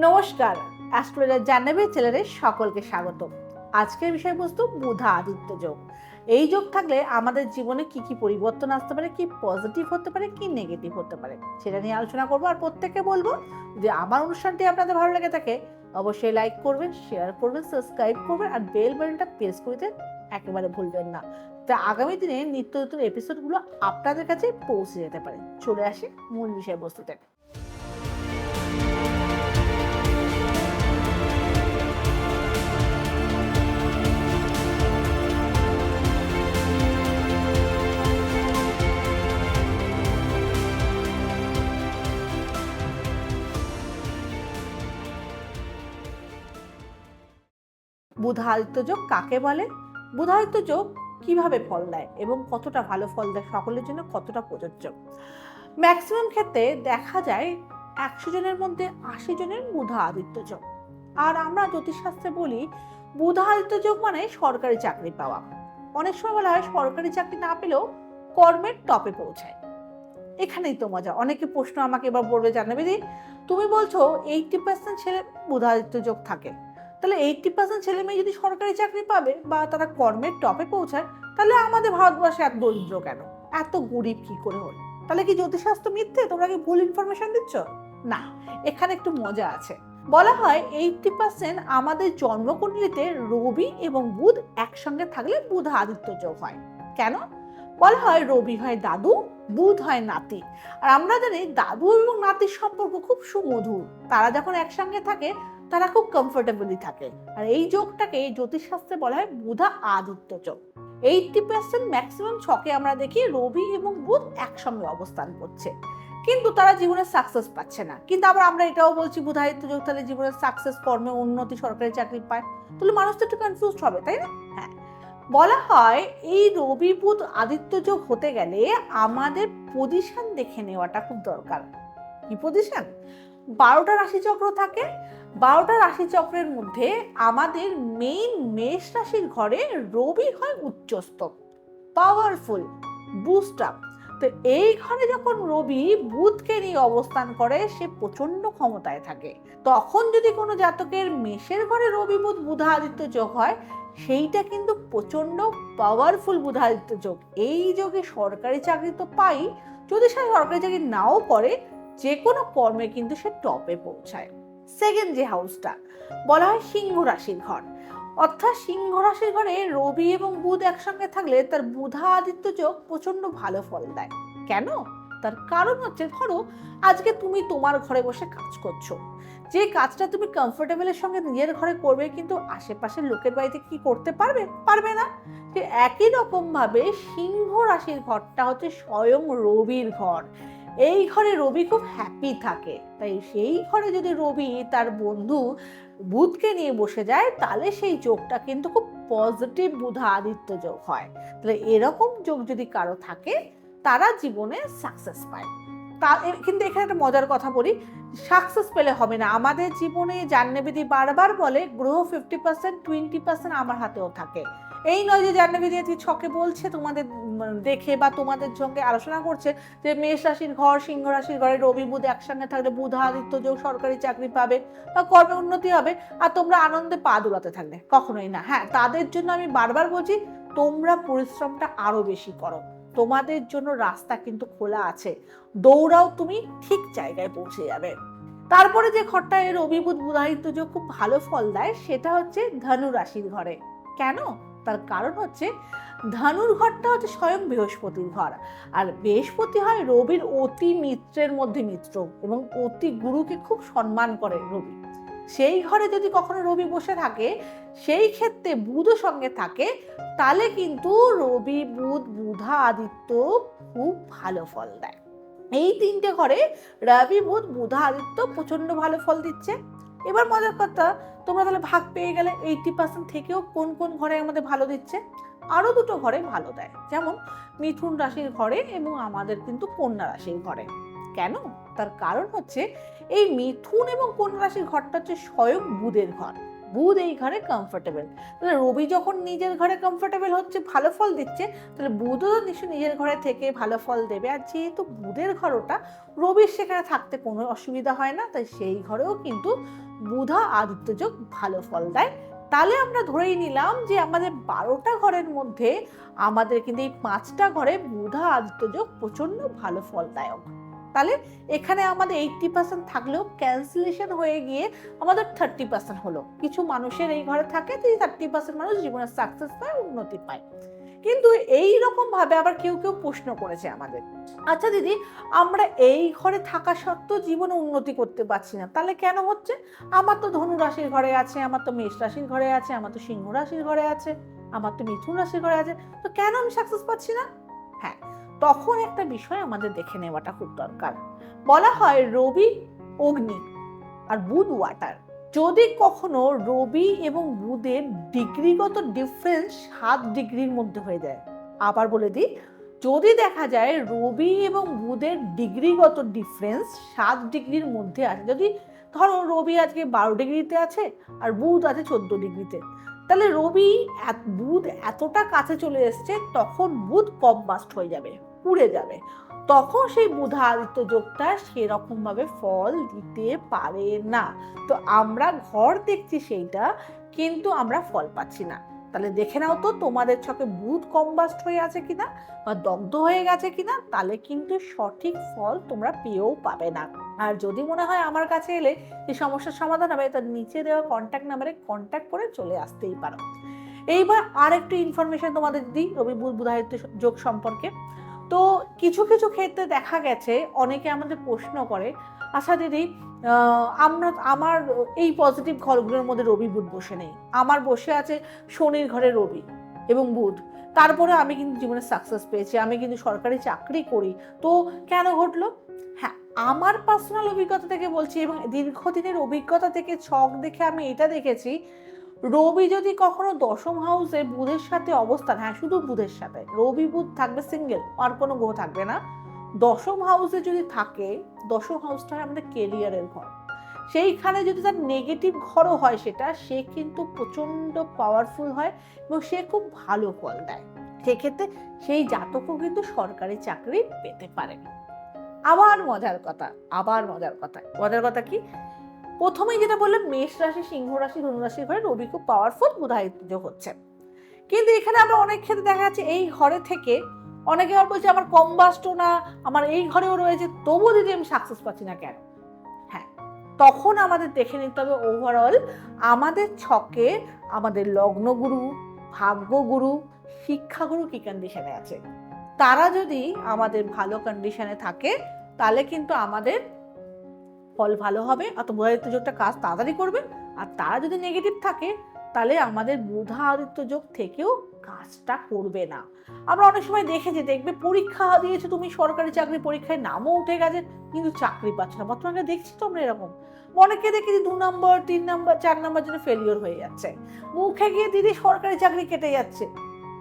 নমস্কার, অ্যাস্ট্রোলজার জাহ্নবী চ্যানেলে সকলকে স্বাগত আজকের বিষয়বস্তু বুধা আদিত্য যোগ। এই যোগ থাকলে আমাদের জীবনে কি কি পরিবর্তন আসতে পারে, কি পজিটিভ হতে পারে, কি নেগেটিভ হতে পারে, সেটা নিয়ে আলোচনা করব আর প্রত্যেককে বলব যে আমার অনুষ্ঠানটি আপনাদের ভালো লেগে থাকে, অবশ্যই লাইক করবেন শেয়ার করবেন সাবস্ক্রাইব করবেন আর বেল বাটনটা প্রেস করতে একেবারে ভুলবেন না। তা আগামী দিনে নিত্য নতুন এপিসোডগুলো আপনাদের কাছে পৌঁছে যেতে পারে। চলে আসে মূল বিষয়বস্তুতে। বুধাদিত্য যোগ কাকে বলে? বুধাদিত্য যোগ কীভাবে ফল দেয় এবং কতটা ভালো ফল দেয় সকলের জন্য কতটা প্রযোজ্য? ম্যাক্সিমাম ক্ষেত্রে দেখা যায় একশো জনের মধ্যে আশি জনের বুধা আদিত্য যোগ। আর আমরা জ্যোতিষশাস্ত্রে বলি বুধা আদিত্য যোগ মানে সরকারি চাকরি পাওয়া। অনেক সময় বলা হয় সরকারি চাকরি না পেলেও কর্মের টপে পৌঁছায়। এখানেই তো মজা। অনেকে প্রশ্ন আমাকে এবার বলবে জানাবে দি, তুমি বলছো এইটটি পার্সেন্ট ছেলে বুধাদিত্য যোগ থাকে। তাহলে এইটটি পার্সেন্ট ছেলে মেয়ে যদি সরকারি চাকরি পাবে বা তারা কর্মের টপে পৌঁছায়, তাহলে আমাদের ভারতবর্ষে এত দরিদ্র কেন? এত গরিব কি করে হল? তাহলে কি জ্যোতিষশাস্ত্র মিথ্যে? তোমরা কি ভুল ইনফরমেশন দিচ্ছ? না, এখানে একটু মজা আছে। বলা হয় এইটটি পার্সেন্ট আমাদের জন্মকুণ্ডলিতে রবি এবং বুধ একসঙ্গে থাকলে বুধ আদিত্য যোগ হয়। কেন? বলা হয় রবি হয় দাদু, বুধ হয় নাতি। আর আমরা জানি দাদু এবং নাতির সম্পর্ক খুব সুমধুর। তারা যখন একসঙ্গে থাকে তারা খুব কমফোর্টেবলি থাকে। আর এই যোগটাকে জ্যোতিষশাস্ত্রে বলা হয় বুধা আদিত্য যোগ। এইটটি পার্সেন্ট ম্যাক্সিমাম ছকে আমরা দেখি রবি এবং বুধ একসঙ্গে অবস্থান করছে। কিন্তু তারা জীবনে সাকসেস পাচ্ছে না। কিন্তু আবার আমরা এটাও বলছি বুধাদিত্য যোগ তাহলে জীবনে সাকসেস কর্মে উন্নতি সরকারি চাকরি পায়। তাহলে মানুষ তো একটু কনফিউজ হবে, তাই না? হ্যাঁ। বলা হয় এই রবি বুধ আদিত্য যোগ হতে গেলে আমাদের পজিশন দেখে নেওয়াটা খুব দরকার। কি পজিশন বারোটা রাশিচক্র থাকে বারোটা রাশিচক্রের মধ্যে আমাদের মেইন মেষ রাশির ঘরে রবি হয় উচ্চস্থ পাওয়ারফুল বুস্ট আপ তো এই ঘরে যখন রবি বুধকে নিয়ে অবস্থান করে, সে প্রচণ্ড ক্ষমতায় থাকে। তখন যদি কোনো জাতকের মেষের ঘরে রবি, বুধ, বুধাদিত্য যোগ হয়, সেইটা কিন্তু প্রচণ্ড পাওয়ারফুল বুধাদিত্য যোগ। এই যোগে সরকারি চাকরি তো পাই, যদি সে সরকারি চাকরি নাও করে যে কোনো কর্মে কিন্তু সে টপে পৌঁছায়। সেকেন্ড যে হাউসটা, বলা হয় সিংহ রাশির ঘর। অর্থাৎ সিংহ রাশির ঘরে রবি এবং বুধ একসঙ্গে থাকলে তার বুধা আদিত্য যোগ প্রচণ্ড ভালো ফল দেয়। কেন? তার কারণ হচ্ছে, ধরো, আজকে তুমি তোমার ঘরে বসে কাজ করছ। যে কাজটা তুমি কমফোর্টেবলের সঙ্গে নিজের ঘরে করবে, কিন্তু আশেপাশের লোকের বাড়িতে কি করতে পারবে? পারবে না। একই রকম ভাবে সিংহ রাশির ঘরটা হচ্ছে স্বয়ং রবির ঘর। এই ঘরে রবি খুব হ্যাপি থাকে। তাই সেই ঘরে যদি রবি তার বন্ধু বুধকে নিয়ে বসে যায়, তাহলে সেই যোগটা কিন্তু খুব পজিটিভ বুধা আদিত্য যোগ হয়। তাহলে এরকম যোগ যদি কারও থাকে, তারা জীবনে সাকসেস পায়। তা কিন্তু এখানে একটা মজার কথা বলি সাকসেস পেলে হবে না। আমাদের জীবনে জাহ্নবীদি বারবার বলে, গ্রহ ফিফটি পার্সেন্ট টোয়েন্টি পার্সেন্ট আমার হাতেও থাকে। এই নয় যে জাহ্নবীদি আজকে ছকে বলছে, তোমাদের দেখে বা তোমাদের সঙ্গে আলোচনা করছে যে মেষ রাশির ঘর, সিংহ রাশির ঘরে রবি, বুধ একসঙ্গে থাকলে বুধ, আদিত্য যোগ, সরকারি চাকরি পাবে বা কর্মে উন্নতি হবে আর তোমরা আনন্দে পা দোলাতে থাকলে, কখনোই না। হ্যাঁ তাদের জন্য আমি বারবার বলছি, তোমরা পরিশ্রমটা আরও বেশি করো। তোমাদের জন্য রাস্তা কিন্তু খোলা আছে, দৌড়াও তুমি ঠিক জায়গায় পৌঁছে যাবে। তারপরে যে ঘরটায় রবি, বুধ বুধাদিত্য যোগ খুব ভালো ফল দেয়, সেটা হচ্ছে ধনু রাশির ঘরে। কেন? তার কারণ হচ্ছে ধনুর ঘরটা হচ্ছে স্বয়ং বৃহস্পতির ঘর। আর বৃহস্পতি হয় রবির অতি মিত্রের মধ্যে মিত্র এবং অতি গুরুকে খুব সম্মান করে রবি। সেই ঘরে যদি কখনো রবি বসে থাকে, সেই ক্ষেত্রে বুধও সঙ্গে থাকে, তাহলে কিন্তু রবি, বুধ, বুধা, আদিত্য খুব ভালো ফল দেয়। এই তিনটে ঘরে রবি, বুধ, বুধা, আদিত্য প্রচণ্ড ভালো ফল দিচ্ছে। এবার মজার কথা, তোমরা তাহলে ভাগ পেয়ে গেলে এইটি পার্সেন্ট থেকেও কোন কোন ঘরে আমাদের ভালো দিচ্ছে? আরও দুটো ঘরে ভালো দেয়, যেমন মিথুন রাশির ঘরে এবং আমাদের কিন্তু কন্যা রাশির ঘরে। কেন? তার কারণ হচ্ছে এই মিথুন এবং কন্যা রাশির ঘরটা হচ্ছে স্বয়ং বুধের ঘর। বুধ এই ঘরে কমফোর্টেবল তাহলে রবি যখন নিজের ঘরে কমফোর্টেবল হচ্ছে, ভালো ফল দিচ্ছে, তাহলে বুধও তো নিশ্চয়ই নিজের ঘরে থেকে ভালো ফল দেবে। আর যেহেতু বুধের ঘর ওটা, রবির সেখানে থাকতে কোনো অসুবিধা হয় না, তাই সেই ঘরেও কিন্তু বুধা আদিত্য যোগ ভালো ফল দেয়। তাহলে আমরা ধরেই নিলাম যে আমাদের বারোটা ঘরের মধ্যে আমাদের কিন্তু এই পাঁচটা ঘরে বুধা আদিত্য যোগ প্রচণ্ড ভালো ফলদায়ক তাহলে এখানে আমাদের এইটটি পার্সেন্ট থাকলেও ক্যান্সেলেশন হয়ে গিয়ে আমাদের থার্টি পার্সেন্ট হলো। কিছু মানুষের এই ঘরে থাকে যে থার্টি পার্সেন্ট মানুষ জীবনে সাকসেস পায়, উন্নতি পায়। কিন্তু এই রকম ভাবে আবার কেউ কেউ প্রশ্ন করেছে আমাদের। আচ্ছা দিদি, আমরা এই ঘরে থাকা সত্ত্বেও জীবনে উন্নতি করতে পারছি না। তাহলে কেন হচ্ছে? আমার তো ধনু রাশির ঘরে আছে, আমার তো মেষ রাশির ঘরে আছে, আমার তো সিংহ রাশির ঘরে আছে, আমার তো মিথুন রাশির ঘরে আছে। তো কেন আমি সাকসেস পাচ্ছি না? হ্যাঁ তখন একটা বিষয় আমাদের দেখে নেওয়াটা খুব দরকার। বলা হয় রবি, অগ্নি আর বুধ ওয়াটার যদি কখনো রবি এবং বুধের ডিগ্রিগত ডিফারেন্স সাত ডিগ্রির মধ্যে হয়ে যায়। আবার বলে দিই, যদি দেখা যায় রবি এবং বুধের ডিগ্রিগত ডিফারেন্স সাত ডিগ্রির মধ্যে আছে, যদি ধরো রবি আজকে বারো ডিগ্রিতে আছে আর বুধ আছে চোদ্দ ডিগ্রিতে, তাহলে রবি বুধ এতটা কাছে চলে এসছে, তখন বুধ কম্বাস্ট হয়ে যাবে, পুড়ে যাবে। তখন সেই বুধা আদিত্য যোগটা সেরকম ভাবে ফল দিতে পারে না। তো আমরা ঘর দেখছি সেইটা, কিন্তু আমরা ফল পাচ্ছি না। তাহলে দেখে নাও তো তোমাদের ছকে বুধ কম্বাস্ট হয়ে আছে কিনা বা দগ্ধ হয়ে গেছে কিনা, তাহলে কিন্তু সঠিক ফল তোমরা পেয়েও পাবে না। আর যদি মনে হয় আমার কাছে এলে এই সমস্যার সমাধান হবে তার নিচে দেওয়া কন্ট্যাক্ট নাম্বারে কন্ট্যাক্ট করে চলে আসতেই পারো। এইবার আর একটু ইনফরমেশন তোমাদের দিই রবি বুধ বুধায়িত্ব যোগ সম্পর্কে। তো কিছু কিছু ক্ষেত্রে দেখা গেছে, অনেকে আমাদের প্রশ্ন করে আচ্ছা দিদি আমরা, আমার এই পজিটিভ ঘরগুলোর মধ্যে রবি বুধ বসে নেই। আমার বসে আছে শনির ঘরে রবি এবং বুধ। তারপরে আমি কিন্তু জীবনে সাকসেস পেয়েছি, আমি কিন্তু সরকারি চাকরি করি। তো কেন ঘটলো? হ্যাঁ আমার পার্সোনাল অভিজ্ঞতা থেকে বলছি এবং দীর্ঘদিনের অভিজ্ঞতা থেকে ছক দেখে আমি এটা দেখেছি রবি যদি কখনো দশম হাউসে বুধের সাথে অবস্থান হ্যাঁ শুধু বুধের সাথে, রবি বুধ থাকবে সিঙ্গেল আর কোনো গ্রহ থাকবে না। দশম হাউসে যদি থাকে, দশম হাউসটা হয় আমাদের কেরিয়ারের ঘর। সেইখানে যদি তার নেগেটিভ ঘরও হয় সেটা, সে কিন্তু প্রচণ্ড পাওয়ারফুল হয় এবং সে খুব ভালো ফল দেয়। সেক্ষেত্রে সেই জাতকও কিন্তু সরকারি চাকরি পেতে পারে। আবার মজার কথা, আবার মজার কথা। মজার কথা কি? প্রথমেই যেটা বললাম মেষ রাশি, সিংহ রাশি, ধনু রাশির ঘরে রবি খুব পাওয়ারফুল বুধায়িত্য হচ্ছে। কিন্তু এখানে আমরা অনেক ক্ষেত্রে দেখা যাচ্ছে, এই ঘরে থেকে অনেকে আবার বলছে, আমার কম বাস্ট না, আমার এই ঘরেও রয়েছে, তবুও দিদি আমি সাকসেস পাচ্ছি না কেন? হ্যাঁ তখন আমাদের দেখে নিতে হবে ওভারঅল আমাদের ছকে আমাদের লগ্নগুরু, ভাগ্যগুরু, শিক্ষাগুরু কি কন্ডিশনে আছে? তারা যদি আমাদের ভালো কন্ডিশনে থাকে, তাহলে কিন্তু আমাদের ফল ভালো হবে অত বুধাদিত্য যোগটা কাজ তাড়াতাড়ি করবে, আর তারা যদি নেগেটিভ থাকে, তাহলে আমাদের বুধা আদিত্য যোগ থেকেও কাজটা করবে না। আমরা অনেক সময় দেখেছি, দেখবে পরীক্ষা দিয়েছ তুমি, সরকারি চাকরি পরীক্ষায় নামও উঠে গেছে, কিন্তু চাকরি পাচ্ছ না। বর্তমানে দেখছি তো আমরা এরকম। অনেকে দেখেছি দু নম্বর তিন নম্বর চার নম্বর জন্য ফেলিওর হয়ে যাচ্ছে। মুখে গিয়ে দিদি সরকারি চাকরি কেটে যাচ্ছে।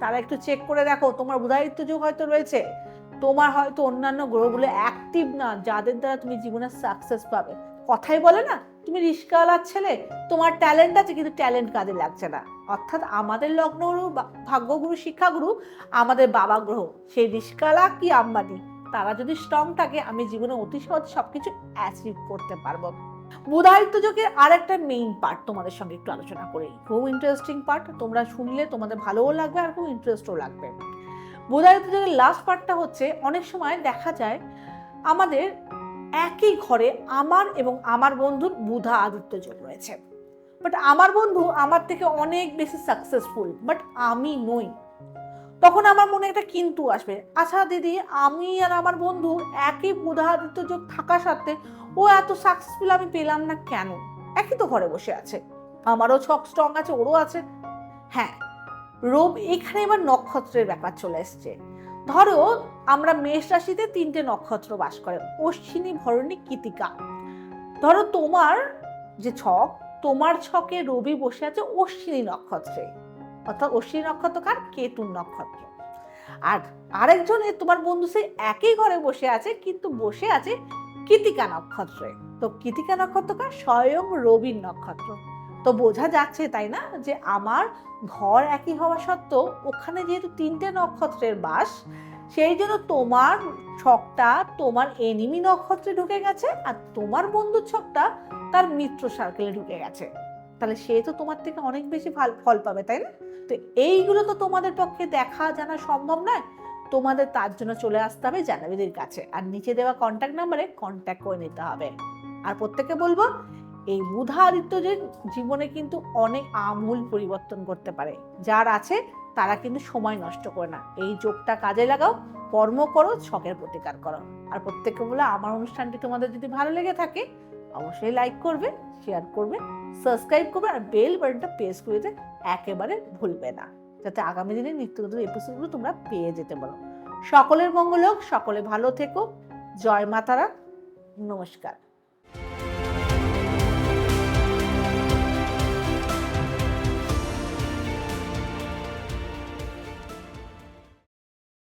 তারা একটু চেক করে দেখো, তোমার বুধায়িত্ব যোগ হয়তো রয়েছে। তোমার হয়তো অন্যান্য গ্রহগুলো অ্যাক্টিভ না, যাদের দ্বারা তুমি জীবনে সাকসেস পাবে। কথাই বলে না, তুমি রিস্কাওয়ালার ছেলে, তোমার ট্যালেন্ট আছে কিন্তু ট্যালেন্ট কাজে লাগছে না। অর্থাৎ আমাদের লগ্নগুরু ভাগ্যগুরু, শিক্ষাগুরু আমাদের বাবা গ্রহ। সেই রিস্কাওয়ালা কি আম্বানি? তারা যদি স্ট্রং থাকে, আমি জীবনে অতি সহজ সবকিছু অ্যাচিভ করতে পারব। বুধায়িত্ব যোগের আর একটা মেইন পার্ট তোমাদের সঙ্গে একটু আলোচনা করি। খুব ইন্টারেস্টিং পার্ট তোমরা শুনলে তোমাদের ভালোও লাগবে আর খুব ইন্টারেস্টও লাগবে। বুধায়িত্ব যোগের লাস্ট পার্টটা হচ্ছে, অনেক সময় দেখা যায় আমাদের একই ঘরে আমার এবং আমার বন্ধুর বুধা আদিত্য যোগ রয়েছে। বাট আমার বন্ধু আমার থেকে অনেক বেশি সাকসেসফুল বাট আমি নই। তখন আমার মনে একটা কিন্তু আসবে আচ্ছা দিদি, আমি আর আমার বন্ধু একই বুধা আদিত্য যোগ থাকা সত্ত্বে ও এত সাকসেসফুল আমি পেলাম না কেন? একই তো ঘরে বসে আছে। আমারও ছক স্ট্রং আছে, ওরও আছে। হ্যাঁ রোব এখানে এবার নক্ষত্রের ব্যাপার চলে এসছে। ধরো আমরা মেষ রাশিতে তিনটে নক্ষত্র বাস করে, অশ্বিনী, ভরণী, কৃতিকা। ধরো তোমার যে ছক, তোমার ছকে রবি বসে আছে অশ্বিনী নক্ষত্রে। অর্থাৎ অশ্বিনী নক্ষত্র কার? কেতুর নক্ষত্র। আর আরেকজন এ তোমার বন্ধু সে একই ঘরে বসে আছে, কিন্তু বসে আছে কৃতিকা নক্ষত্রে। তো কৃতিকা নক্ষত্র কার? স্বয়ং রবির নক্ষত্র। তো বোঝা যাচ্ছে, তাই না? যে আমার ঘর একই হওয়া সত্ত্বেও ওখানে যেহেতু তিনটে নক্ষত্রের বাস, সেই জন্য তোমার ছকটা, তোমার এনিমি নক্ষত্রে ঢুকে গেছে আর তোমার বন্ধুর ছকটা তার মিত্র সার্কেলে ঢুকে গেছে। তাহলে সে তো তোমার থেকে অনেক বেশি ভালো, ফল পাবে, তাই না? তো এইগুলো তো তোমাদের পক্ষে দেখা জানা সম্ভব নয়। তোমাদের তার জন্য চলে আসতে হবে জানাবিদের কাছে। আর নিচে দেওয়া কন্ট্যাক্ট নাম্বারে কন্ট্যাক্ট করে নিতে হবে। আর প্রত্যেকে বলব এই বুধা আদিত্য যে জীবনে কিন্তু অনেক আমূল পরিবর্তন করতে পারে। যার আছে, তারা কিন্তু সময় নষ্ট করে না। এই যোগটা কাজে লাগাও, কর্ম করো, শখের প্রতিকার করো। আর প্রত্যেককে বলে, আমার অনুষ্ঠানটি তোমাদের যদি ভালো লেগে থাকে, অবশ্যই লাইক করবে শেয়ার করবে সাবস্ক্রাইব করবে, আর বেল বাটনটা প্রেস করে দিতে একেবারে ভুলবে না। যাতে আগামী দিনে নিত্য নতুন এপিসোডগুলো তোমরা পেয়ে যেতে পারো। সকলের মঙ্গল হোক, সকলে ভালো থেকো। জয় মাতারা। নমস্কার।